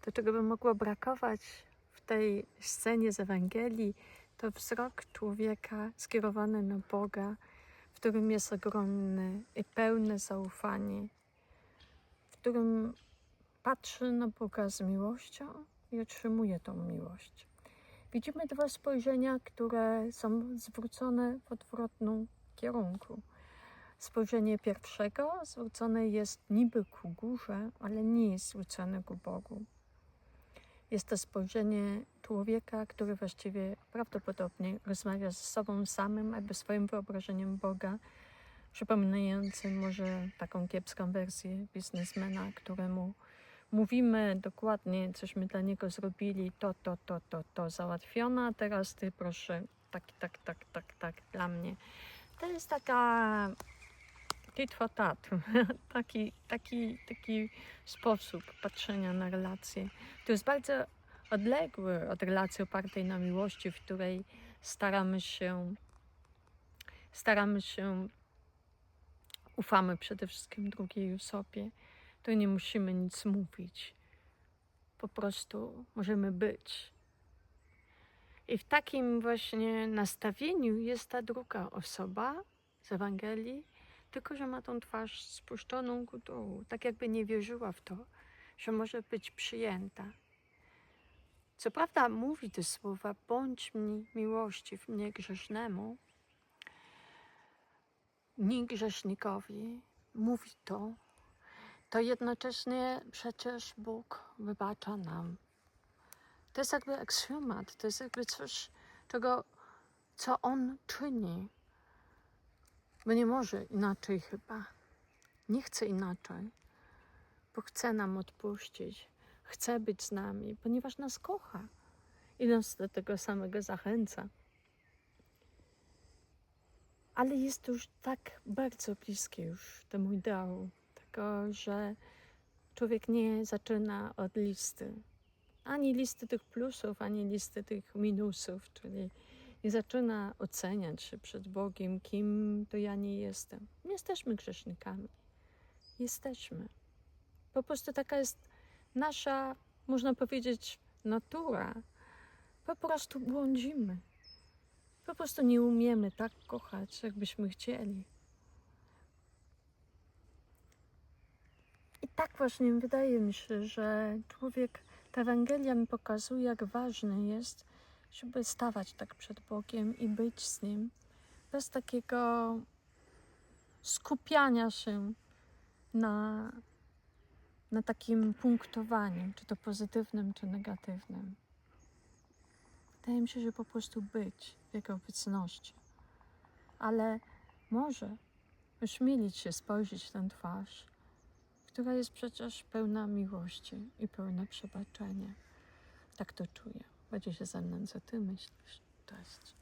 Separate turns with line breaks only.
to czego by mogło brakować w tej scenie z Ewangelii, to wzrok człowieka skierowany na Boga, w którym jest ogromny i pełne zaufanie, w którym patrzy na Boga z miłością i otrzymuje tą miłość. Widzimy dwa spojrzenia, które są zwrócone w odwrotnym kierunku. Spojrzenie pierwszego zwrócone jest niby ku górze, ale nie jest zwrócone ku Bogu. Jest to spojrzenie człowieka, który właściwie prawdopodobnie rozmawia ze sobą samym albo swoim wyobrażeniem Boga, przypominającym może taką kiepską wersję biznesmena, któremu mówimy dokładnie, cośmy dla niego zrobili, to, to, to, to, to załatwione, a teraz ty proszę, tak, tak, tak, tak, tak, dla mnie. To jest taka tit for tat, taki, taki, taki sposób patrzenia na relacje. To jest bardzo odległy od relacji opartej na miłości, w której staramy się, staramy się, ufamy przede wszystkim drugiej osobie, to nie musimy nic mówić. Po prostu możemy być. I w takim właśnie nastawieniu jest ta druga osoba z Ewangelii, tylko że ma tą twarz spuszczoną ku dołu, tak jakby nie wierzyła w to, że może być przyjęta. Co prawda mówi te słowa, bądź mi miłościw mnie grzesznemu, nie grzesznikowi, mówi to, to jednocześnie przecież Bóg wybacza nam. To jest jakby aksjomat, to jest jakby coś, czego, co On czyni. Bo nie może inaczej chyba. Nie chce inaczej, bo chce nam odpuścić, chce być z nami, ponieważ nas kocha i nas do tego samego zachęca. Ale jest już tak bardzo bliskie już temu ideału, tego, że człowiek nie zaczyna od listy. Ani listy tych plusów, ani listy tych minusów, czyli nie zaczyna oceniać się przed Bogiem, kim to ja nie jestem. Nie jesteśmy grzesznikami. Jesteśmy. Po prostu taka jest nasza, można powiedzieć, natura. Po prostu błądzimy. Po prostu nie umiemy tak kochać, jakbyśmy chcieli. I tak właśnie wydaje mi się, że człowiek, ta Ewangelia mi pokazuje, jak ważne jest, żeby stawać tak przed Bogiem i być z Nim, bez takiego skupiania się na, na takim punktowaniu, czy to pozytywnym, czy negatywnym. Wydaje mi się, że po prostu być w Jego obecności. Ale może ośmielić się spojrzeć w tę twarz, która jest przecież pełna miłości i pełna przebaczenia. Tak to czuję. Będzie się ze mną, co ty myślisz. Cześć.